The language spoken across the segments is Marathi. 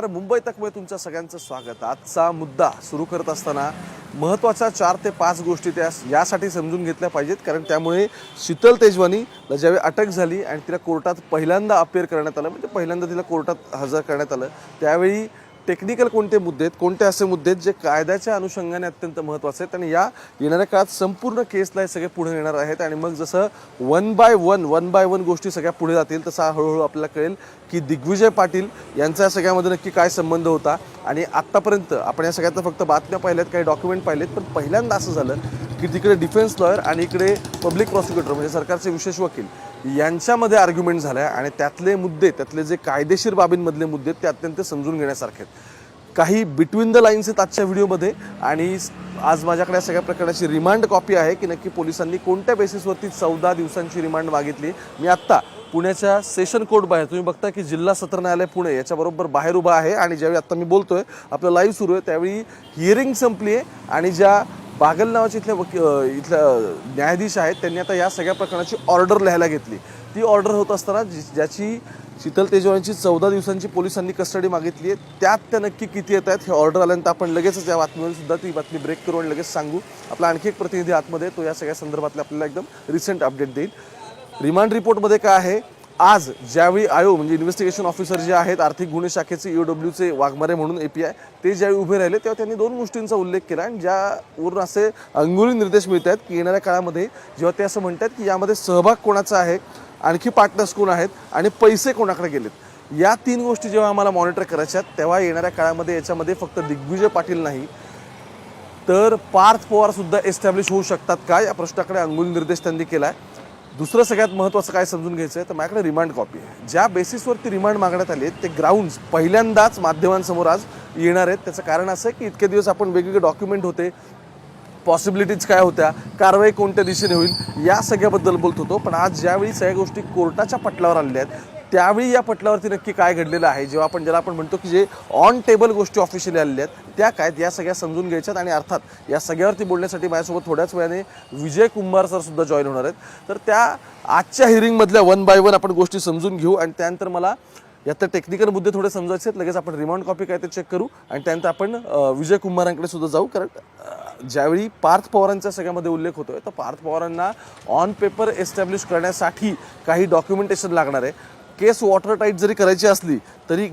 तर मुंबई तकमध्ये तुमच्या सगळ्यांचं स्वागत. आजचा मुद्दा सुरू करत असताना महत्त्वाच्या चार ते पाच गोष्टी त्या यासाठी समजून घेतल्या पाहिजेत कारण त्यामुळे शीतल तेजवानीला ज्यावेळी अटक झाली आणि तिला कोर्टात पहिल्यांदा अपेअर करण्यात आलं. म्हणजे पहिल्यांदा तिला कोर्टात हजर करण्यात आलं. त्यावेळी टेक्निकल कोणते मुद्दे आहेत कोणते असे मुद्दे आहेत जे कायद्याच्या अनुषंगाने अत्यंत महत्त्वाचे आहेत आणि या येणाऱ्या काळात संपूर्ण केसला हे सगळे पुढे येणार आहेत आणि मग जसं one by one one by one गोष्टी सगळ्या पुढे जातील तसा हळूहळू आपल्याला कळेल की दिग्विजय पाटील यांचा या सगळ्यामध्ये नक्की काय संबंध होता. आणि आत्तापर्यंत आपण या सगळ्यात फक्त बातम्या पाहिल्यात काही डॉक्युमेंट पाहिलेत पण पहिल्यांदा असं झालं की तिकडे डिफेन्स लॉयर आणि इकडे पब्लिक प्रॉसिक्युटर म्हणजे सरकारचे विशेष वकील यांच्यामध्ये आर्ग्युमेंट झाल्या आणि त्यातले मुद्दे त्यातले जे कायदेशीर बाबींमधले मुद्दे ते अत्यंत समजून घेण्यासारखे आहेत. काही बिटवीन द लाईन्स आहेत आजच्या व्हिडिओमध्ये. आणि आज माझ्याकडे सगळ्या प्रकारची रिमांड कॉपी आहे की नक्की पोलिसांनी कोणत्या बेसिसवरती चौदा दिवसांची रिमांड मागितली. मी आत्ता पुण्याच्या सेशन कोर्ट बाहेर तुम्ही बघता की जिल्हा सत्र न्यायालय पुणे याच्याबरोबर बाहेर उभा आहे. आणि ज्यावेळी आत्ता मी बोलतोय आपलं लाईव्ह सुरू आहे त्यावेळी हिअरिंग संपली आहे. आणि ज्या बागल नावाचे इथल्या वकी इथल्या न्यायाधीश आहेत त्यांनी आता या सगळ्या प्रकरणाची ऑर्डर लिहायला घेतली. ती ऑर्डर होत असताना ज्याची शीतल तेजवानीची चौदा दिवसांची पोलिसांनी कस्टडी मागितली आहे. त्यात त्या नक्की किती येत आहेत हे ऑर्डर आल्यानंतर आपण लगेचच या बातमीवर सुद्धा ती बातमी ब्रेक करू आणि लगेच सांगू. आपला आणखी एक प्रतिनिधी आतमध्ये तो या सगळ्या संदर्भातले आपल्याला एकदम रिसेंट अपडेट देईल. रिमांड रिपोर्टमध्ये काय आहे? आज ज्यावेळी आयोग म्हणजे इन्व्हेस्टिगेशन ऑफिसर जे आहेत आर्थिक गुन्हे शाखेचे ईडब्ल्यूचे वाघमारे म्हणून ए पी आय ते ज्यावेळी उभे राहिले तेव्हा त्यांनी दोन गोष्टींचा उल्लेख केला आणि ज्यावरून असे अंगुली निर्देश मिळत आहेत की येणाऱ्या काळामध्ये जेव्हा ते असं म्हणतात की यामध्ये सहभाग कोणाचा आहे आणखी पार्टनर्स कोण आहेत आणि पैसे कोणाकडे गेलेत? या तीन गोष्टी जेव्हा आम्हाला मॉनिटर करायच्या आहेत तेव्हा येणाऱ्या काळामध्ये याच्यामध्ये फक्त दिग्विजय पाटील नाही तर पार्थ पवार सुद्धा एस्टॅब्लिश होऊ शकतात का? या प्रश्नाकडे अंगुल निर्देश त्यांनी केला आहे दुसरं सगळ्यात महत्त्वाचं काय समजून घ्यायचं आहे तर माझ्याकडे रिमांड कॉपी आहे. ज्या बेसिसवरती रिमांड मागण्यात आली ते ग्राउंड्स पहिल्यांदाच माध्यमांसमोर आज येणार आहेत. त्याचं कारण असं आहे की इतके दिवस आपण वेगवेगळे डॉक्युमेंट होते पॉसिबिलिटीज काय होत्या कारवाई कोणत्या दिशेने होईल या सगळ्याबद्दल बोलत होतो. पण आज ज्यावेळी सगळ्या गोष्टी कोर्टाच्या पटलावर आलेल्या आहेत त्यावेळी या पटलावरती नक्की काय घडलेलं आहे? जेव्हा आपण ज्याला आपण म्हणतो की जे ऑन टेबल गोष्टी ऑफिशियली आलेल्या आहेत त्या काय आहेत, या सगळ्या समजून घ्यायच्यात आणि अर्थात या सगळ्यावरती बोलण्यासाठी माझ्यासोबत थोड्याच वेळाने विजय कुंभार सर सुद्धा जॉईन होणार आहेत. तर त्या आजच्या हिअरिंगमधल्या वन बाय वन आपण गोष्टी समजून घेऊ आणि त्यानंतर मला यात टेक्निकल मुद्दे थोडे समजायचे आहेत. लगेच आपण रिमांड कॉपी काय ते चेक करू आणि त्यानंतर आपण विजय कुंभारांकडे सुद्धा जाऊ. कारण ज्यावेळी पार्थ पवारांचा सगळ्यामध्ये उल्लेख होतोय तर पार्थ पवारांना ऑन पेपर एस्टॅब्लिश करण्यासाठी काही डॉक्युमेंटेशन लागणार आहे. केस वॉटर टाईट जरी करायची असली तरी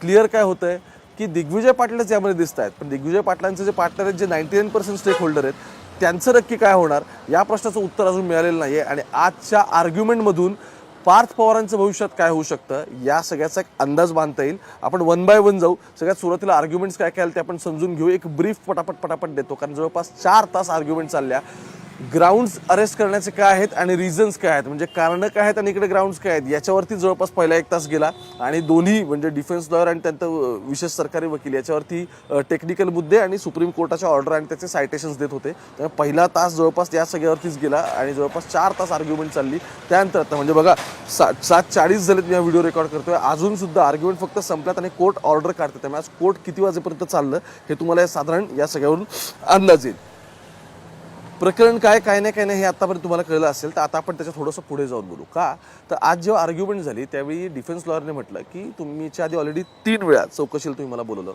क्लिअर काय होतं आहे की दिग्विजय पाटीलच यामध्ये दिसत आहेत. पण दिग्विजय पाटलांचे जे पार्टनर आहेत जे ninety nine percent stakeholder आहेत त्यांचं नक्की काय होणार? या प्रश्नाचं उत्तर अजून मिळालेलं नाही आहे आणि आजच्या आर्ग्युमेंटमधून पार्थ पवारांचं भविष्यात काय होऊ शकतं या सगळ्याचा एक अंदाज बांधता येईल. आपण वन बाय वन जाऊ. सगळ्यात सुरुवातीला आर्ग्युमेंट्स काय काय ते आपण समजून घेऊ. एक ब्रीफ पटापट पटापट देतो. कारण जवळपास चार तास आर्ग्युमेंट चालल्या. ग्राउंड्स अरेस्ट करण्याचे काय आहेत आणि रिझन्स काय आहेत? म्हणजे कारणं काय आहेत आणि इकडे ग्राउंड्स काय आहेत? याच्यावरती जवळपास पहिला एक तास गेला आणि दोन्ही म्हणजे डिफेन्स लॉयर आणि त्यांचं विशेष सरकारी वकील याच्यावरती टेक्निकल मुद्दे आणि सुप्रीम कोर्टाच्या ऑर्डर आणि त्याचे सायटेशन्स देत होते. त्यामुळे पहिला तास जवळपास या सगळ्यावरतीच गेला आणि जवळपास चार तास आर्ग्युमेंट चालली. त्यानंतर आता म्हणजे बघा सात सात चाळीस झालेत मी हा व्हिडिओ रेकॉर्ड करतोय. अजून सुद्धा आर्ग्युमेंट फक्त संपल्यात आणि कोर्ट ऑर्डर काढतात. त्यामुळे आज कोर्ट किती वाजेपर्यंत चाललं हे तुम्हाला साधारण या सगळ्यावरून अंदाज येईल. प्रकरण काय काय नाही काय नाही हे आतापर्यंत तुम्हाला कळलं असेल तर आता आपण त्याच्या थोडंसं पुढे जाऊन बोलू. का? तर आज जेव्हा आर्ग्युमेंट झाली त्यावेळी डिफेन्स लॉयरने म्हटलं की तुमच्या आधी ऑलरेडी तीन वेळा चौकशीला तुम्ही मला बोलवलं.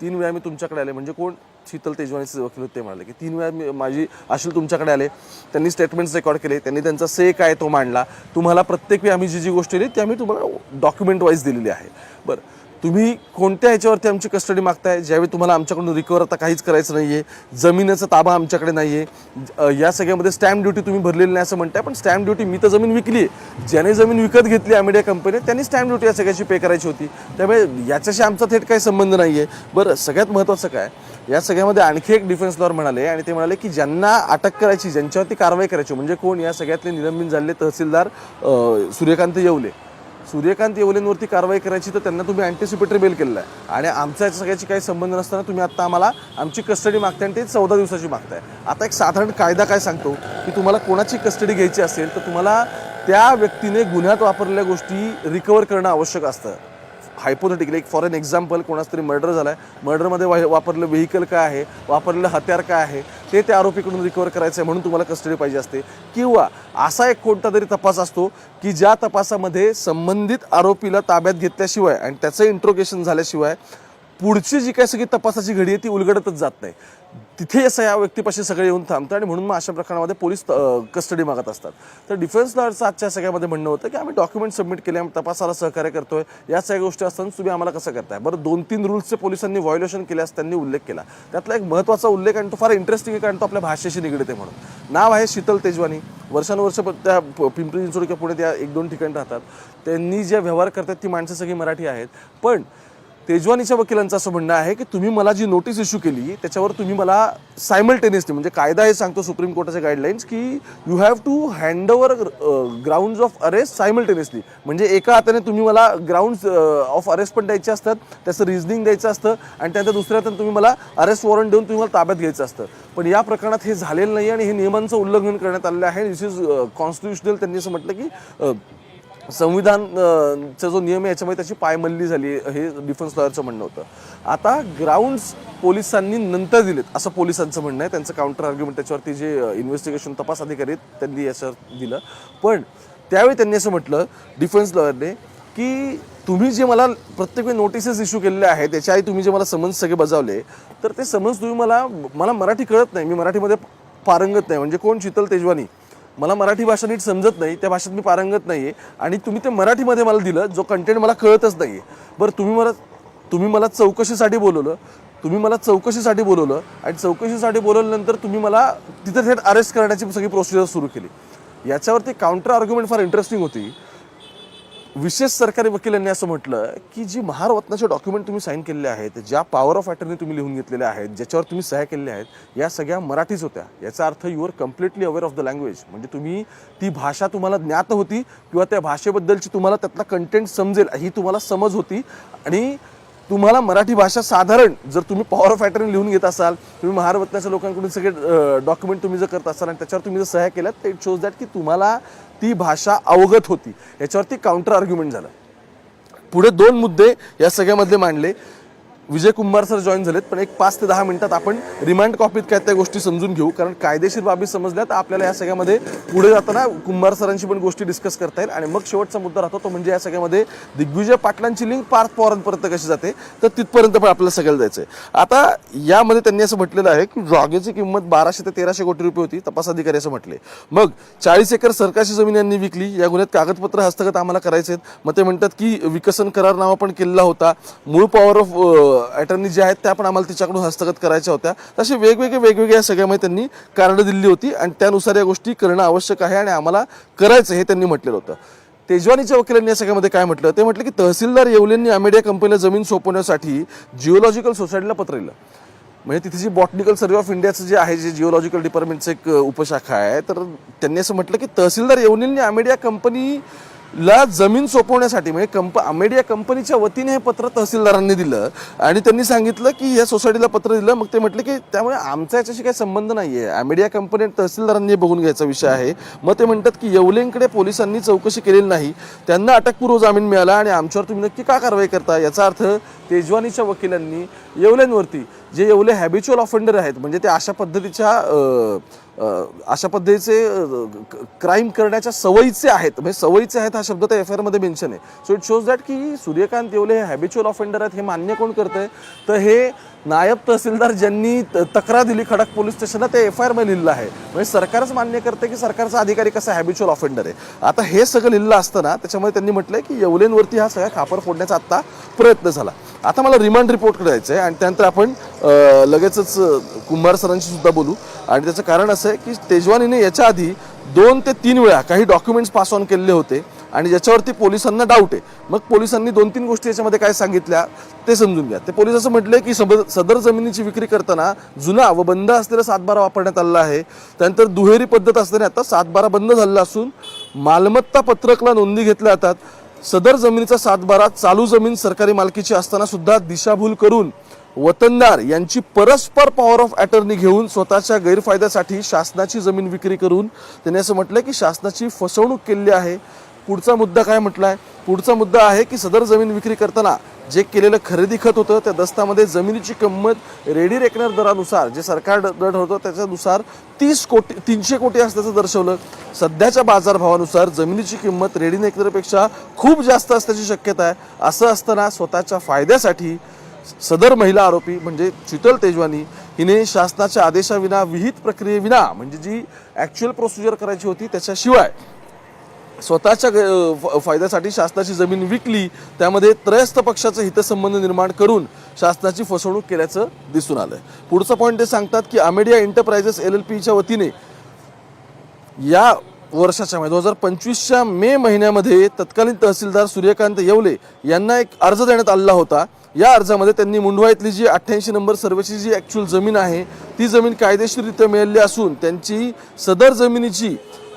तीन वेळा मी तुमच्याकडे आले. म्हणजे कोण? शीतल तेजवानीचे वकील होते ते म्हणाले की तीन वेळा मी माझी अशील तुमच्याकडे आले. त्यांनी स्टेटमेंट्स रेकॉर्ड केले. त्यांनी त्यांचा से काय तो मांडला. तुम्हाला प्रत्येक वेळी आम्ही जी जी गोष्ट दिली ती आम्ही तुम्हाला डॉक्युमेंट वाईज दिलेली आहे. बरं. तुम्ही कोणत्या ह्याच्यावरती आमची कस्टडी मागताय? ज्यावेळी तुम्हाला आमच्याकडून रिकवर आता काहीच करायचं नाही आहे जमिनीचा ताबा आमच्याकडे नाही आहे या सगळ्यामध्ये स्टॅम्प ड्युटी तुम्ही भरलेली नाही असं म्हणताय पण स्टॅम्प ड्युटी मी तर जमीन विकली आहे ज्याने जमीन विकत घेतली अमेडिया कंपनी त्यांनी स्टॅम्प ड्युटी या सगळ्याची पे करायची होती. त्यामुळे याच्याशी आमचा थेट काही संबंध नाही आहे बरं सगळ्यात महत्त्वाचं काय? या सगळ्यामध्ये आणखी एक डिफेन्स लॉर म्हणाले आणि ते म्हणाले की ज्यांना अटक करायची ज्यांच्यावरती कारवाई करायची म्हणजे कोण? या सगळ्यातले निलंबित झालेले तहसीलदार सूर्यकांत येवले. सूर्यकांत येवलेंवरती कारवाई करायची तर त्यांना तुम्ही अँटिसिपेटरी बेल केलेला आहे. आणि आमच्या सगळ्याची काही संबंध नसताना तुम्ही आत्ता आम्हाला आमची कस्टडी मागताय आणि ते चौदा दिवसाची मागताय. आता एक साधारण कायदा काय सांगतो की तुम्हाला कोणाची कस्टडी घ्यायची असेल तर तुम्हाला त्या व्यक्तीने गुन्ह्यात वापरलेल्या गोष्टी रिकवर करणं आवश्यक असतं. हायपोथेटिकली एक फॉर एन एक्झाम्पल कोणाच तरी मर्डर झाला आहे मर्डरमध्ये वा वापरलं व्हेकल काय आहे? वापरलेलं हत्यार काय आहे? ते त्या आरोपीकडून रिकवर करायचं आहे म्हणून तुम्हाला कस्टडी पाहिजे असते. किंवा असा एक कोणता तरी तपास असतो की ज्या तपासामध्ये संबंधित आरोपीला ताब्यात घेतल्याशिवाय आणि त्याचं इंट्रोगेशन झाल्याशिवाय पुढची जी काही सगळी तपासाची घडी आहे ती उलगडतच जात नाही. तिथे असं या व्यक्तीपाशी सगळे येऊन थांबतं आणि म्हणून मग अशा प्रकरणामध्ये पोलीस कस्टडी मागत असतात. तर डिफेन्स लॉयरचं आजच्या सगळ्यामध्ये म्हणणं होतं की आम्ही डॉक्युमेंट सबमिट केले आम्ही तपासाला सहकार्य करतोय. या सगळ्या गोष्टी असताना तुम्ही आम्हाला कसं करताय? बरं दोन तीन रूल्सचे पोलिसांनी व्हायोलेशन केल्यास त्यांनी उल्लेख केला. त्यातला एक महत्त्वाचा उल्लेख आणि तो फार इंटरेस्टिंग आहे कारण तो आपल्या भाषेशी निगडीत आहे म्हणून. नाव आहे शीतल तेजवानी. वर्षानुवर्ष त्या प- पिंपरी चिंचवड किंवा पुणे त्या एक दोन ठिकाणी राहतात. त्यांनी जे व्यवहार करतात ती माणसं सगळी मराठी आहेत. पण तेजवानीच्या वकिलांचं असं म्हणणं आहे की तुम्ही मला जी नोटीस इश्यू केली त्याच्यावर तुम्ही मला सायमल्टेनियसली म्हणजे कायदा हे सांगतो सुप्रीम कोर्टाच्या गाईडलाईन्स की you have to hand over grounds of arrest simultaneously म्हणजे एका हाताने तुम्ही मला ग्राउंड्स ऑफ अरेस्ट पण द्यायचे असतात त्याचं रिझनिंग द्यायचं असतं आणि त्यानंतर दुसऱ्या हाताने तुम्ही मला अरेस्ट वॉरंट देऊन तुम्ही मला ताब्यात घ्यायचं असतं. पण या प्रकरणात हे झालेलं नाही आणि हे नियमांचं उल्लंघन करण्यात आलेलं आहे. दिस इज कॉन्स्टिट्युशनल त्यांनी असं म्हटलं की uh, संविधानचा संविधान चा जो नियम आहे याच्यामध्ये त्याची पायमल्ली झाली हे डिफेन्स लॉयरचं म्हणणं होतं. आता ग्राउंड्स पोलिसांनी नंतर दिलेत असं पोलिसांचं म्हणणं आहे. त्यांचं काउंटर आर्ग्युमेंट त्याच्यावरती जे इन्व्हेस्टिगेशन तपास अधिकारी आहेत त्यांनी याच्यावर दिलं. पण त्यावेळी त्यांनी असं म्हटलं डिफेन्स लॉयरने की तुम्ही जे मला प्रत्येक वेळी नोटिसेस इश्यू केलेले आहेत त्याच्या आधी तुम्ही जे मला समन्स सगळे बजावले तर ते समन्स तुम्ही मला मला मराठी कळत नाही. मी मराठीमध्ये पारंगत नाही. म्हणजे कोण? शीतल तेजवानी. मला मराठी भाषा नीट समजत नाही त्या भाषेत मी पारंगत नाही आहे आणि तुम्ही ते मराठीमध्ये मला दिलं जो कंटेंट मला कळतच नाही आहे बरं तुम्ही मला तुम्ही मला चौकशीसाठी बोलवलं तुम्ही मला चौकशीसाठी बोलवलं आणि चौकशीसाठी बोलवल्यानंतर तुम्ही मला तिथं थेट अरेस्ट करण्याची सगळी प्रोसिजर सुरू केली. याच्यावरती काउंटर आर्ग्युमेंट फार इंटरेस्टिंग होती. विशेष सरकारी वकिलांनी असं म्हटलं की जी महारत्नाचे डॉक्युमेंट तुम्ही साईन केलेले आहेत ज्या पॉवर ऑफ अटर्नी तुम्ही लिहून घेतलेल्या आहेत ज्याच्यावर तुम्ही सह्या केलेल्या आहेत या सगळ्या मराठीच होत्या. याचा अर्थ you are completely aware of the language म्हणजे तुम्ही ती भाषा तुम्हाला ज्ञात होती किंवा त्या भाषेबद्दलची तुम्हाला त्यातला कंटेंट समजेल ही तुम्हाला समज होती. आणि तुम्हाला मराठी भाषा साधारण जर तुम्ही पॉवर ऑफ अटर्नी लिहून घेत असाल तुम्ही महारत्नाच्या लोकांकडून सगळे डॉक्युमेंट तुम्ही जर करत असाल आणि त्याच्यावर तुम्ही जर सह्या केल्यात तर इट शोज दॅट की तुम्हाला ती भाषा अवगत होती. याच्यावरती काउंटर आर्ग्युमेंट झालं. पुढे दोन मुद्दे या सगळ्यामधले मांडले. विजय कुंभार सर जॉईन झालेत पण एक पाच ते दहा मिनिटात आपण रिमांड कॉपीत काय त्या गोष्टी समजून घेऊ. कारण कायदेशीर बाबी समजल्या तर आपल्याला या सगळ्यामध्ये पुढे जाताना कुंभार सरांची पण गोष्टी डिस्कस करता येईल. आणि मग शेवटचा मुद्दा राहतो तो म्हणजे या सगळ्यामध्ये दिग्विजय पाटलांची लिंक पार्थ पवारांपर्यंत कशी जाते तर तिथपर्यंत पण आपल्याला सगळ्याला जायचं आहे आता यामध्ये त्यांनी असं म्हटलेलं आहे की जागेची किंमत बाराशे ते तेराशे कोटी रुपये होती तपास अधिकारी असं म्हटले. मग चाळीस एकर सरकारची जमीन यांनी विकली या गुन्ह्यात कागदपत्र हस्तगत आम्हाला करायचे आहेत मग ते म्हणतात की विकसन करार नावा पण केलेला होता. मूळ पॉवर ऑफ अटर्नी ज्या आहेत त्या पण आम्हाला तिच्याकडून हस्तगत करायच्या होत्या. तसे वेगवेगळे वेगवेगळ्या या सगळ्यामध्ये त्यांनी कारणं दिली होती आणि त्यानुसार या गोष्टी करणं आवश्यक आहे आणि आम्हाला करायचं हे त्यांनी म्हटलेलं होतं. तेजवानीच्या वकिलांनी या सगळ्यामध्ये काय म्हटलं? ते म्हटलं की तहसीलदार येवलेंनी अमेडिया कंपनीला जमीन सोपवण्यासाठी जिओलॉजिकल सोसायटीला पत्र लिहिलं म्हणजे तिथे जी बॉटनिकल सर्वे ऑफ इंडियाचं जे आहे जे जिओलॉजिकल डिपार्टमेंटचं एक उपशाखा आहे तर त्यांनी असं म्हटलं की तहसीलदार येवलेंनी अमेडिया ला जमीन सोपवण्यासाठी म्हणजे कंप अमेडिया कंपनीच्या वतीने हे पत्र तहसीलदारांनी दिलं आणि त्यांनी सांगितलं की या सोसायटीला पत्र दिलं. मग ते म्हटलं की त्यामुळे आमचा याच्याशी काही संबंध नाही आहे अमेडिया कंपनी तहसीलदारांनी बघून घ्यायचा विषय आहे. मग ते म्हणतात की येवलेंकडे पोलिसांनी चौकशी केलेली नाही. त्यांना अटकपूर्व जामीन मिळाला आणि आमच्यावर तुम्ही नक्की का कारवाई करता? याचा अर्थ तेजवानीच्या वकिलांनी येवल्यांवरती जे येवले हॅबिच्युअल ऑफेंडर आहेत म्हणजे ते अशा पद्धतीच्या अशा पद्धतीचे क्राईम करण्याच्या सवयीचे आहेत. म्हणजे सवयीचे आहेत हा शब्द त्या एफ आय आरमध्ये मेन्शन आहे. सो इट शोज दॅट की सूर्यकांत येवले हे हॅबिच्युअल ऑफेंडर आहेत हे मान्य कोण करतंय? तर हे नायब तहसीलदार ज्यांनी त- तक्रार दिली खडक पोलीस स्टेशनला ते एफ आय आरमध्ये लिहिलं आहे. म्हणजे सरकारच मान्य करते की सरकारचा अधिकारी कसा हॅबिच्युअल ऑफेंडर आहे. आता हे सगळं लिहिलं असताना त्याच्यामध्ये त्यांनी म्हटलंय की येवलेंवरती हा सगळा खापर फोडण्याचा आत्ता प्रयत्न झाला. आता मला रिमांड रिपोर्ट करायचं आहे आणि त्यानंतर आपण लगेचच कुंभार सरांशी सुद्धा बोलू. आणि त्याचं कारण असं आहे की तेजवानीने याच्या आधी दोन ते तीन वेळा काही डॉक्युमेंट्स पास ऑन केलेले होते. आणि ज्याच्यावरती पोलिसांना डाऊट आहे. मग पोलिसांनी दोन तीन गोष्टी याच्यामध्ये काय सांगितल्या ते समजून घ्या. ते पोलीस असं म्हटले की सब- सदर जमिनीची विक्री करताना जुना व बंद असलेला सातबारा वापरण्यात आलेला आहे. त्यानंतर दुहेरी पद्धत असल्याने आता सातबारा बंद झालेला असून मालमत्ता पत्रकला नोंदी घेतल्या जातात. सदर जमिनीचा सातबारा चालू जमीन सरकारी मालकीची असताना सुद्धा दिशाभूल करून वतनदार यांची परस्पर पॉवर ऑफ अटर्नी घेऊन स्वतःच्या गैरफायद्यासाठी शासनाची जमीन विक्री करून त्यांनी असं म्हटलं की शासनाची फसवणूक केली आहे. पुढचा मुद्दा काय म्हटलाय? पुढचा मुद्दा आहे की सदर जमीन विक्री करताना जे केलेलं खरेदी खत होतं त्या दस्तामध्ये जमिनीची किंमत रेडी रेकनर दरानुसार जे सरकार दर ठरवतं त्याच्यानुसार तीस कोटी तीनशे कोटी असल्याचं दर्शवलं. सध्याच्या बाजारभावानुसार जमिनीची किंमत रेडी रेकनरपेक्षा खूप जास्त असल्याची शक्यता आहे. असं असताना स्वतःच्या फायद्यासाठी सदर महिला आरोपी म्हणजे शीतल तेजवानी हिने शासनाच्या आदेशाविना विहित प्रक्रियेविना म्हणजे जी ॲक्च्युअल प्रोसिजर करायची होती त्याच्याशिवाय स्वतःच्या फ- फायद्यासाठी शासनाची जमीन विकली त्यामध्ये त्रयस्थ पक्षाचं हितसंबंध निर्माण करून शासनाची फसवणूक केल्याचं दिसून आलं पुढचा पॉईंट ते सांगतात की आमेडिया एंटरप्राइजेस एल एल पीच्या वतीने या वर्षाच्या दोन हजार पंचवीसच्या मे महिन्यामध्ये तत्कालीन तहसीलदार सूर्यकांत येवले यांना एक अर्ज देण्यात आलेला होता. या अर्जामध्ये त्यांनी मुंढवा इथली जी अठ्ठ्याऐंशी नंबर सर्वेची जी ॲक्च्युअल जमीन आहे ती जमीन कायदेशीररित्या मिळालेली असून त्यांची सदर जमिनीची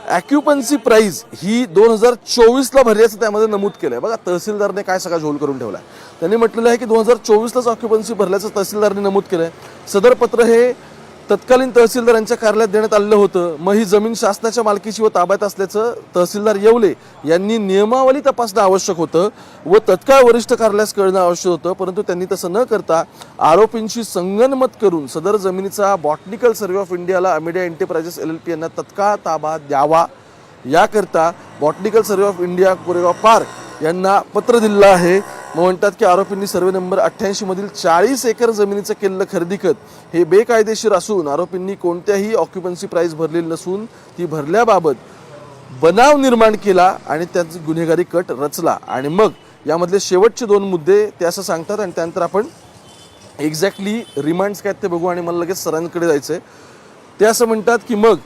ॲक्युपन्सी प्राईज ही दोन हजार चोवीसला भरल्याचं त्यामध्ये नमूद केलं आहे बघा तहसीलदारने काय सगळा झोल करून ठेवला आहे त्यांनी म्हटलेलं आहे की दोन हजार चोवीसलाच ऑक्युपन्सी भरल्याचं तहसीलदारने नमूद केलं आहे सदर पत्र हे तत्कालीन तहसीलदार यांच्या कार्यालयात देण्यात आलेलं होतं. मग ही जमीन शासनाच्या मालकीची व ताब्यात असल्याचं तहसीलदार येवले यांनी नियमावली तपासणं आवश्यक होतं व तत्काळ वरिष्ठ कार्यालयास कळणं आवश्यक होतं. परंतु त्यांनी तसं न करता आरोपींशी संगनमत करून सदर जमिनीचा बॉटनिकल सर्वे ऑफ इंडियाला Amadea enterprises L L P यांना तत्काळ ताबा द्यावा याकरता botanical survey of India Koregaon park यांना पत्र दिलं आहे. मग म्हणतात की आरोपींनी सर्वे नंबर अठ्ठ्याऐंशी मधील चाळीस एकर जमिनीचं केलेलं खरेदी खत हे बेकायदेशीर असून आरोपींनी कोणत्याही ऑक्युपन्सी प्राईस भरलेली नसून ती भरल्याबाबत बनाव निर्माण केला आणि त्याची गुन्हेगारी कट रचला. आणि मग यामधले शेवटचे दोन मुद्दे ते असं सांगतात आणि त्यानंतर आपण एक्झॅक्टली रिमांड्स काय आहेत ते बघू आणि मला लगेच सरांकडे जायचं आहे ते असं म्हणतात की मग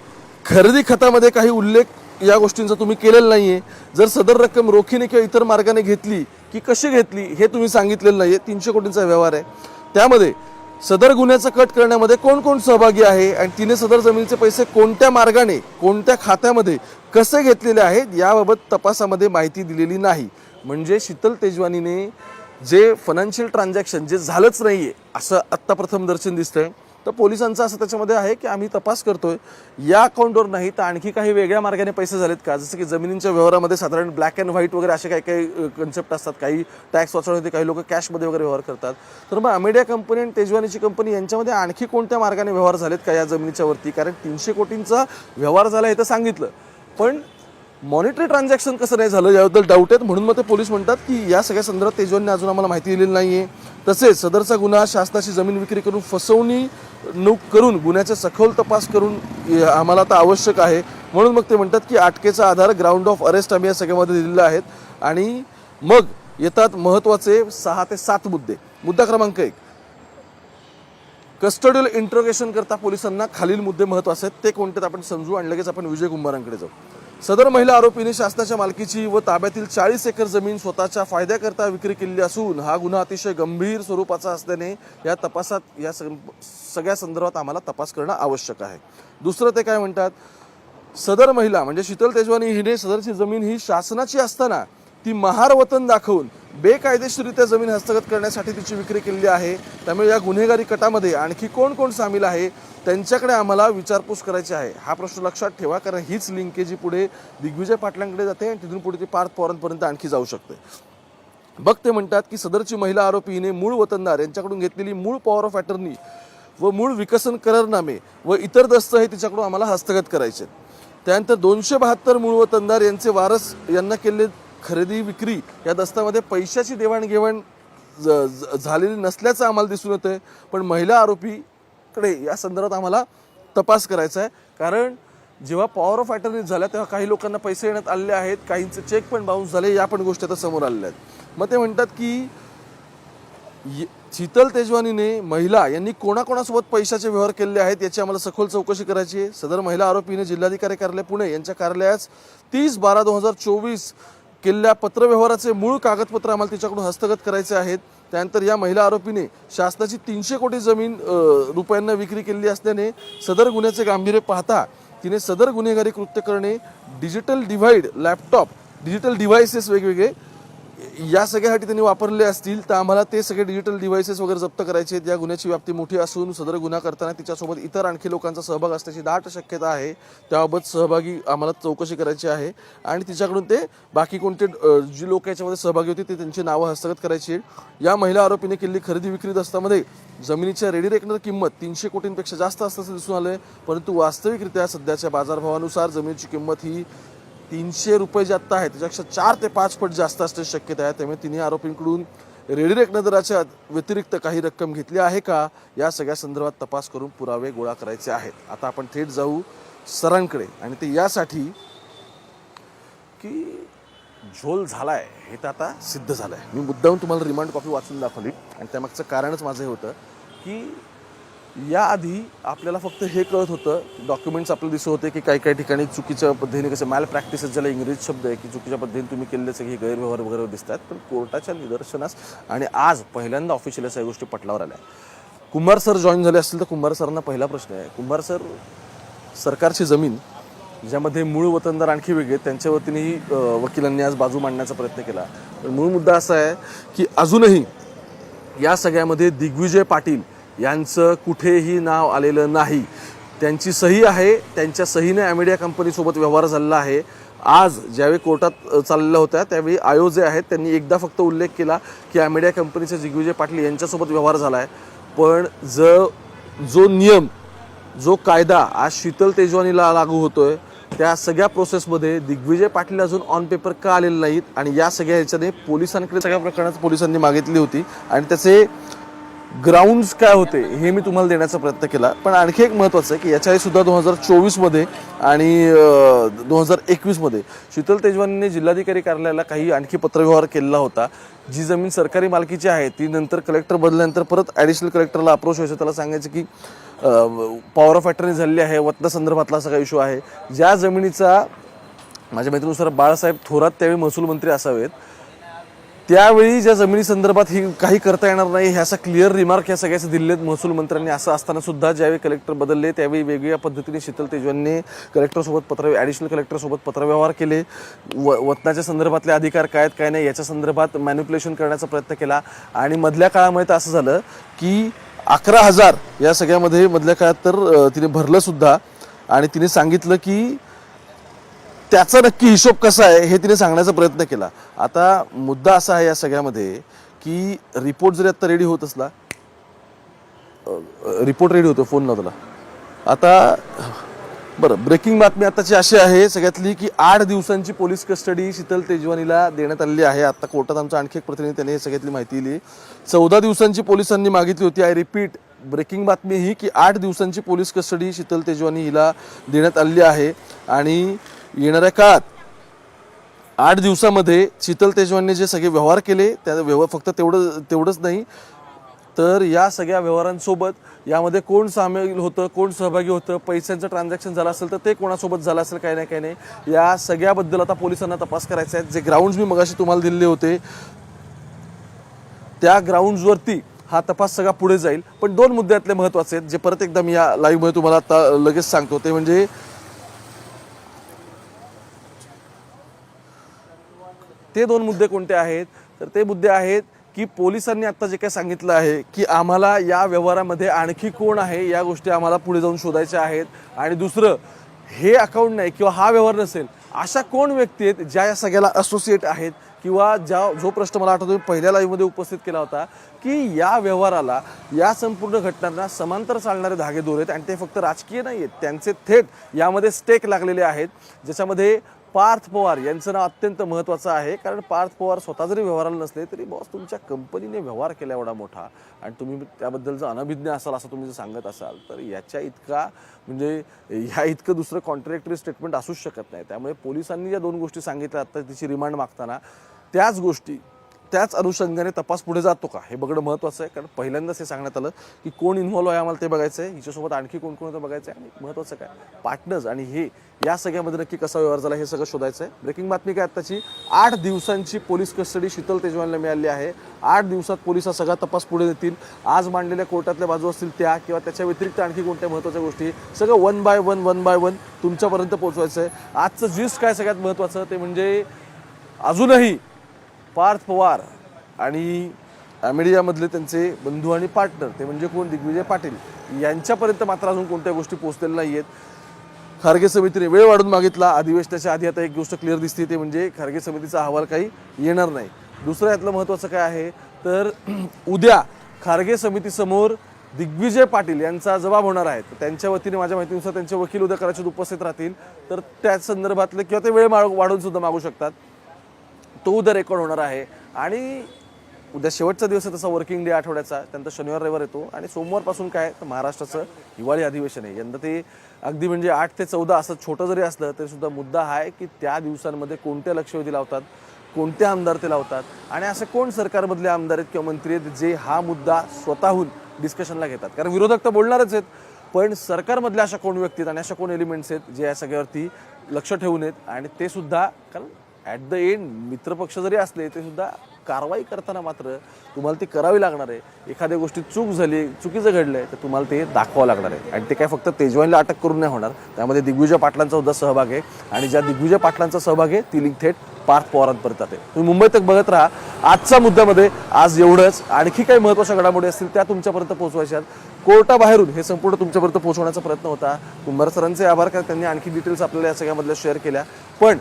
खरेदी खतामध्ये काही उल्लेख या गोष्टींचं तुम्ही केलेलं नाही आहे जर सदर रक्कम रोखीने किंवा इतर मार्गाने घेतली की कशी घेतली हे तुम्ही सांगितलेलं नाही आहे तीनशे कोटींचा व्यवहार आहे. त्यामध्ये सदर गुन्ह्याचा कट करण्यामध्ये कोण कोण सहभागी आहे आणि तिने सदर जमिनीचे पैसे कोणत्या मार्गाने कोणत्या खात्यामध्ये कसे घेतलेले आहेत याबाबत तपासामध्ये माहिती दिलेली नाही. म्हणजे शीतल तेजवानीने जे फायनान्शियल ट्रान्झॅक्शन जे झालंच नाही आहे असं आत्ता प्रथम दर्शन दिसतंय. तर पोलिसांचं असं त्याच्यामध्ये आहे की आम्ही तपास करतोय. या अकाउंटवर नाही तर आणखी काही वेगळ्या मार्गाने पैसे झालेत का? जसं की जमिनींच्या व्यवहारामध्ये साधारण ब्लॅक अँड व्हाईट वगैरे असे काही काही कन्सेप्ट असतात. काही टॅक्स वाचवण्यासाठी काही लोक कॅशमध्ये वगैरे व्यवहार करतात. तर मग अमेडिया कंपनी आणि तेजवानीची कंपनी यांच्यामध्ये आणखी कोणत्या मार्गाने व्यवहार झालेत का या जमिनीच्या वरती? कारण तीनशे कोटींचा व्यवहार झाला हे तर सांगितलं. पण मॉनिटरी ट्रान्झॅक्शन कसं नाही झालं याबद्दल डाऊट आहेत. म्हणून मग ते पोलीस म्हणतात की या सगळ्या संदर्भात तेजवानने अजून आम्हाला माहिती दिलेली नाही आहे तसेच सदरचा गुन्हा शासनाची जमीन विक्री करून फसवणी नूक करून गुन्ह्याचा सखोल तपास करून आम्हाला आता आवश्यक आहे. म्हणून मग ते म्हणतात की अटकेचा आधार ग्राउंड ऑफ अरेस्ट आम्ही या सगळ्यामध्ये दिलेला आहेत. आणि मग येतात महत्त्वाचे सहा ते सात मुद्दे. मुद्दा क्रमांक एक. कस्टडियल इंट्रोगेशन करता पोलिसांना खालील मुद्दे महत्त्वाचे आहेत. ते कोणते आपण समजू आणि लगेच आपण विजय कुंभारांकडे जाऊ. सदर महिला आरोपीने शासनाच्या मालकीची व ताब्यातील चाळीस एकर जमीन स्वतःच्या फायद्याकरता विक्री केलेली असून हा गुन्हा अतिशय गंभीर स्वरूपाचा असल्याने या तपासात या सगळ्या संदर्भात आम्हाला तपास करणं आवश्यक आहे. दुसरं ते काय म्हणतात? सदर महिला म्हणजे शीतल तेजवानी हिने सदरची जमीन ही शासनाची असताना ती महार वतन दाखवून बेकायदेशीररित्या जमीन हस्तगत करण्यासाठी तिची विक्री केलेली आहे. त्यामुळे या गुन्हेगारी कटामध्ये आणखी कोण कोण सामील आहे त्यांच्याकडे आम्हाला विचारपूस करायची आहे. हा प्रश्न लक्षात ठेवा कारण हीच लिंकेज पुढे दिग्विजय पाटलांकडे जाते आणि तिथून पुढे ती पार्थ पवारांपर्यंत आणखी जाऊ शकते. बघते म्हणतात की सदरची महिला आरोपी हिने मूळ वतनदार यांच्याकडून घेतलेली मूळ पॉवर ऑफ अटर्नी व मूळ विकसन करारनामे व इतर दस्त हे तिच्याकडून आम्हाला हस्तगत करायचे त्यानंतर दोनशे बहात्तर मूळ वतनदार यांचे वारस यांना केले खरेदी विक्री या दस्तामध्ये पैशाची देवाणघेवाण ज- झालेली नसल्याचं आम्हाला दिसून येतंय. पण महिला आरोपीकडे या संदर्भात आम्हाला तपास करायचा आहे. कारण जेव्हा पॉवर ऑफ अटर्नी झाल्या तेव्हा काही लोकांना पैसे येण्यात आलेले आहेत. काहींचे चेक पण बाउन्स झाले या पण गोष्टी आता समोर आलेल्या आहेत. मग ते म्हणतात की य- शीतल तेजवानीने महिला यांनी कोणाकोणासोबत पैशाचे व्यवहार केलेले आहेत याची आम्हाला सखोल चौकशी करायची आहे. सदर महिला आरोपीने जिल्हाधिकारी कार्यालय पुणे यांच्या कार्यालयास तीस बारा दोन हजार चोवीस केलेल्या पत्रव्यवहाराचे मूळ कागदपत्र आम्हाला तिच्याकडून हस्तगत करायचे आहेत. त्यानंतर या महिला आरोपीने शासनाची तीनशे कोटी जमीन रुपयांना विक्री केलेली असल्याने सदर गुन्ह्याचे गांभीर्य पाहता तिने सदर गुन्हेगारी कृत्य करणे digital divide laptop digital devices वेगवेगळे या सगळ्यासाठी त्यांनी वापरले असतील तर आम्हाला ते सगळे डिजिटल डिव्हाइसेस वगैरे जप्त करायचे आहेत. या गुन्ह्याची व्याप्ती मोठी असून सदर गुन्हा करताना तिच्यासोबत इतर आणखी लोकांचा सहभाग असण्याची दाट शक्यता आहे. त्याबाबत सहभागी आम्हाला चौकशी करायची आहे. आणि तिच्याकडून ते बाकी कोणते जी लोक याच्यामध्ये सहभागी होते ते त्यांची नावं हस्तगत करायची आहेत. या महिला आरोपीने केलेली खरेदी विक्री दस्तामध्ये जमिनीच्या रेडी रेकनर किंमत तीनशे कोटींपेक्षा जास्त असल्याचं दिसून आलं आहे परंतु वास्तविकरित्या सध्याच्या बाजारभावानुसार जमिनीची किंमत ही तीनशे रुपये जे आत्ता आहे त्याच्यापेक्षा चार ते पाच पट जास्त असण्याची शक्यता आहे. त्यामुळे तिन्ही आरोपींकडून रेडिरेक नदराच्या व्यतिरिक्त काही रक्कम घेतली आहे का? या सगळ्या संदर्भात तपास करून पुरावे गोळा करायचे आहेत. आता आपण थेट जाऊ सरांकडे. आणि ते यासाठी की झोल झालाय हे तर आता सिद्ध झालंय. मी मुद्दाहून तुम्हाला रिमांड कॉपी वाचून दाखवली. आणि त्यामागचं कारणच माझं हे होतं की याआधी आपल्याला फक्त हे कळत होतं डॉक्युमेंट्स आपल्याला दिसत होते की काही काही ठिकाणी चुकीच्या पद्धतीने कसं मॅल प्रॅक्टिसेस ज्याला इंग्रजी शब्द आहे की चुकीच्या पद्धतीने तुम्ही केलेले सगळे गैरव्यवहार वगैरे दिसतात. पण कोर्टाच्या निदर्शनास आणि आज पहिल्यांदा ऑफिशियल सगळ्या गोष्टी पटलावर आल्या. कुंभार सर जॉईन झाले असतील तर कुंभार सरांना पहिला प्रश्न आहे. कुंभार सर सरकारची जमीन ज्यामध्ये मूळ वतनदार आणखी वेगळे आहेत, त्यांच्या वतीनेही वकिलांनी आज बाजू मांडण्याचा प्रयत्न केला. मूळ मुद्दा असा आहे की अजूनही या सगळ्यामध्ये दिग्विजय पाटील यांचं कुठेही नाव आलेलं नाही. त्यांची सही आहे त्यांच्या सहीने ॲमेडिया कंपनीसोबत व्यवहार झालेला आहे. आज ज्यावेळी कोर्टात चाललेल्या होत्या त्यावेळी आयोग जे आहेत त्यांनी एकदा फक्त उल्लेख केला की ॲमेडिया कंपनीचे दिग्विजय पाटील यांच्यासोबत व्यवहार झाला आहे पण ज जो नियम जो कायदा आज शीतल तेजवानीला लागू होतो आहे त्या सगळ्या प्रोसेसमध्ये दिग्विजय पाटील अजून ऑन पेपर का आलेले नाहीत? आणि या सगळ्या ह्याच्याने पोलिसांकडे सगळ्या प्रकरणात पोलिसांनी मागितली होती. आणि त्याचे ग्राउंड्स काय होते हे मी तुम्हाला देण्याचा प्रयत्न केला. पण आणखी एक महत्त्वाचं आहे की याच्याही सुद्धा दोन हजार चोवीसमध्ये आणि दोन हजार एकवीसमध्ये शीतल तेजवानीने जिल्हाधिकारी कार्यालयाला काही आणखी पत्रव्यवहार केलेला होता. जी जमीन सरकारी मालकीची आहे ती नंतर कलेक्टर बदलल्यानंतर परत ॲडिशनल कलेक्टरला अप्रोच व्हायचं. त्याला सांगायचं की पॉवर ऑफ अटर्नी झालेली आहे वतना संदर्भातला असा काही इश्यू आहे. ज्या जमिनीचा माझ्या माहितीनुसार बाळासाहेब थोरात त्यावेळी महसूल मंत्री असावेत. त्यावेळी ज्या जमिनी संदर्भात ही काही करता येणार नाही ह्याचा क्लिअर रिमार्क ह्या सगळ्याचे दिलेत महसूल मंत्र्यांनी. असं असताना सुद्धा ज्यावेळी कलेक्टर बदलले त्यावेळी वेगवेगळ्या पद्धतीने शीतल तेजवांनी कलेक्टरसोबत पत्र ॲडिशनल कलेक्टरसोबत पत्रव्यवहार केले. व वतनाच्या संदर्भातले अधिकार काय आहेत काय नाही याच्या संदर्भात मॅन्युप्युलेशन करण्याचा प्रयत्न केला. आणि मधल्या काळामध्ये तर असं झालं की अकरा हजार या सगळ्यामध्ये मधल्या काळात तर तिने भरलंसुद्धा आणि तिने सांगितलं की त्याचा नक्की हिशोब कसा आहे हे तिने सांगण्याचा प्रयत्न केला. आता मुद्दा असा आहे या सगळ्यामध्ये की रिपोर्ट जरी आता रेडी होत असला रिपोर्ट रेडी होतो फोन लावताला आता बरं ब्रेकिंग बातमी आताची अशी आहे सगळ्यातली की आठ दिवसांची पोलीस कस्टडी शीतल तेजवानीला देण्यात आलेली आहे. आता कोर्टात आमचा आणखी एक प्रतिनिधी त्याने हे सगळ्यातली माहिती दिली. चौदा दिवसांची पोलिसांनी मागितली होती. आय रिपीट ब्रेकिंग बातमी ही की आठ दिवसांची पोलीस कस्टडी शीतल तेजवानी हिला देण्यात आलेली आहे. आणि येणाऱ्या काळात आठ दिवसामध्ये शीतल तेजवानने जे सगळे व्यवहार केले त्या व्यवहार फक्त तेवढं तेवढंच नाही तर या सगळ्या व्यवहारांसोबत यामध्ये कोण सामील होतं कोण सहभागी होतं पैशांचं ट्रान्झॅक्शन झालं असेल तर ते कोणासोबत झालं असेल काही नाही काही नाही. या सगळ्याबद्दल आता पोलिसांना तपास करायचा आहे. जे ग्राउंड्स मी मगाशी तुम्हाला दिलेले होते त्या ग्राउंड्सवरती हा तपास सगळा पुढे जाईल. पण दोन मुद्दे महत्त्वाचे आहेत जे परत एकदा मी या लाईव्हमध्ये तुम्हाला आता लगेच सांगतो. ते म्हणजे ते दोन मुद्दे कोणते आहेत? तर ते मुद्दे आहेत की पोलिसांनी आत्ता जे काही सांगितलं आहे की आम्हाला या व्यवहारामध्ये आणखी कोण आहे या गोष्टी आम्हाला पुढे जाऊन शोधायच्या आहेत. आणि दुसरं हे अकाउंट नाही किंवा हा व्यवहार नसेल अशा कोण व्यक्ती आहेत ज्या या सगळ्याला असोसिएट आहेत? किंवा ज्या जो प्रश्न मला आठवतो मी पहिल्या लाईव्हमध्ये उपस्थित केला होता की या व्यवहाराला या संपूर्ण घटनांना समांतर चालणारे धागे दोर आहेत आणि ते फक्त राजकीय नाही आहेत त्यांचे थेट यामध्ये स्टेक लागलेले आहेत. ज्याच्यामध्ये पार्थ पवार यांचं नाव अत्यंत महत्त्वाचं आहे. कारण पार्थ पवार स्वतः जरी व्यवहाराला नसले तरी बॉस तुमच्या कंपनीने व्यवहार केला एवढा मोठा. आणि तुम्ही त्याबद्दल जर अनभिज्ञ असाल असं तुम्ही जर सांगत असाल तर याच्या इतका म्हणजे ह्या इतकं दुसरं कॉन्ट्रॅक्टरी स्टेटमेंट असूच शकत नाही. त्यामुळे पोलिसांनी ज्या दोन गोष्टी सांगितल्या आता तिची रिमांड मागताना त्याच गोष्टी त्याच अनुषंगाने तपास पुढे जातो का? हे बघणं महत्त्वाचं आहे. कारण पहिल्यांदाच हे सांगण्यात आलं की कोण इन्व्हॉल्व आहे आम्हाला ते बघायचं आहे हिच्यासोबत आणखी कोण कोण होतं बघायचं आहे आणि महत्त्वाचं काय? पार्टनर्स आणि हे या सगळ्यामध्ये नक्की कसा व्यवहार झाला हे सगळं शोधायचं आहे ब्रेकिंग बातमी काय आत्ताची? आठ दिवसांची पोलीस कस्टडी शीतल तेजवानला मिळाली आहे. आठ दिवसात पोलीस हा सगळा तपास पुढे देतील. आज मांडलेल्या कोर्टातल्या बाजू असतील त्या किंवा त्याच्या व्यतिरिक्त आणखी कोणत्या महत्त्वाच्या गोष्टी? सगळं one by one one by one तुमच्यापर्यंत पोहोचवायचं आहे आजचं जिस्ट काय सगळ्यात महत्त्वाचं ते म्हणजे अजूनही पार्थ पवार आणि ॲमेडियामधले त्यांचे बंधू आणि पार्टनर ते म्हणजे कोण? दिग्विजय पाटील. यांच्यापर्यंत मात्र अजून कोणत्या गोष्टी पोहोचलेल्या नाही आहेत खारगे समितीने वेळ वाढून मागितला. अधिवेशनाच्या आधी आता एक गोष्ट क्लिअर दिसते ते म्हणजे खारगे समितीचा अहवाल काही येणार नाही. दुसरं यातलं महत्त्वाचं काय आहे? तर उद्या खारगे समितीसमोर दिग्विजय पाटील यांचा जबाब होणार आहे. त्यांच्या वतीने माझ्या माहितीनुसार त्यांचे वकील उद्या कदाचित उपस्थित राहतील. तर त्या संदर्भातले किंवा ते वेळ माग- वाढवून सुद्धा मागू शकतात. तो उद्या रेकॉर्ड होणार आहे. आणि उद्या शेवटचा दिवस आहे तसा वर्किंग डे आठवड्याचा. त्यानंतर शनिवार रविवार येतो. आणि सोमवारपासून काय तर महाराष्ट्राचं हिवाळी अधिवेशन आहे. यंदा ते अगदी म्हणजे आठ ते चौदा असं छोटं जरी असलं तरीसुद्धा मुद्दा हा आहे की त्या दिवसांमध्ये कोणत्या लक्षवेधी लावतात? कोणते आमदार ते लावतात? आणि असे कोण सरकारमधले आमदार आहेत किंवा मंत्री आहेत जे हा मुद्दा स्वतःहून डिस्कशनला घेतात? कारण विरोधक तर बोलणारच आहेत. पण सरकारमधल्या अशा कोण व्यक्ती आहेत आणि अशा कोण एलिमेंट्स आहेत जे या सगळ्यावरती लक्ष ठेवून आहेत? आणि ते सुद्धा कारण ॲट द एंड मित्रपक्ष जरी असले ते सुद्धा कारवाई करताना मात्र तुम्हाला ती करावी लागणार आहे. एखाद्या गोष्टी चूक झाली चुकीचं घडलंय तर तुम्हाला ते दाखवावं लागणार आहे. आणि ते काय फक्त तेजवानीला अटक करून नाही होणार. त्यामध्ये दिग्विजय पाटलांचा सुद्धा सहभाग आहे. आणि ज्या दिग्विजय पाटलांचा सहभाग आहे ती लिंक थेट पार्थ पवारांपर्यंत जाते तुम्ही मुंबईत बघत राहा. आजच्या मुद्द्यामध्ये आज एवढंच. आणखी काही महत्त्वाच्या घडामोडी असतील त्या तुमच्यापर्यंत पोहोचवायच्या कोर्टाबाहेरून हे संपूर्ण तुमच्यापर्यंत पोहोचवण्याचा प्रयत्न होता. कुंभार सरांचे आभार कारण त्यांनी आणखी डिटेल्स आपल्याला या सगळ्यामधल्या शेअर केल्या. पण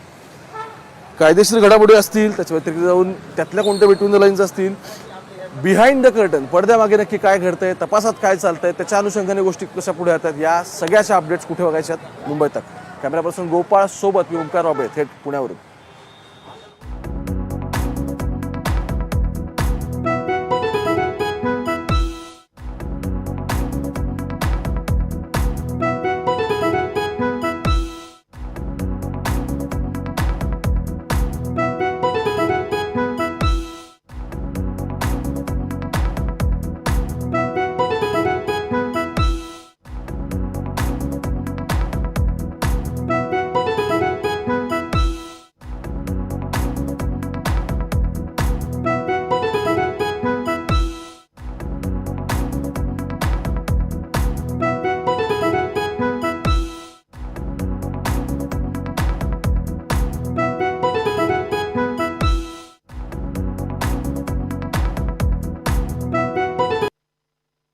कायदेशीर घडामोडी असतील त्याच्या व्यतिरिक्त जाऊन त्यातल्या कोणत्या बिटवीन द लाईन्स असतील बिहाइंड द कर्टन पडद्यामागे नक्की काय घडतंय तपासात काय चालतंय त्याच्या अनुषंगाने गोष्टी कशा पुढे येतात या सगळ्याच्या अपडेट्स कुठे बघायच्यात मुंबई तक. कॅमेरा पर्सन गोपाळ सोबत मी ओंकार रॉबे थेट पुण्यावरून.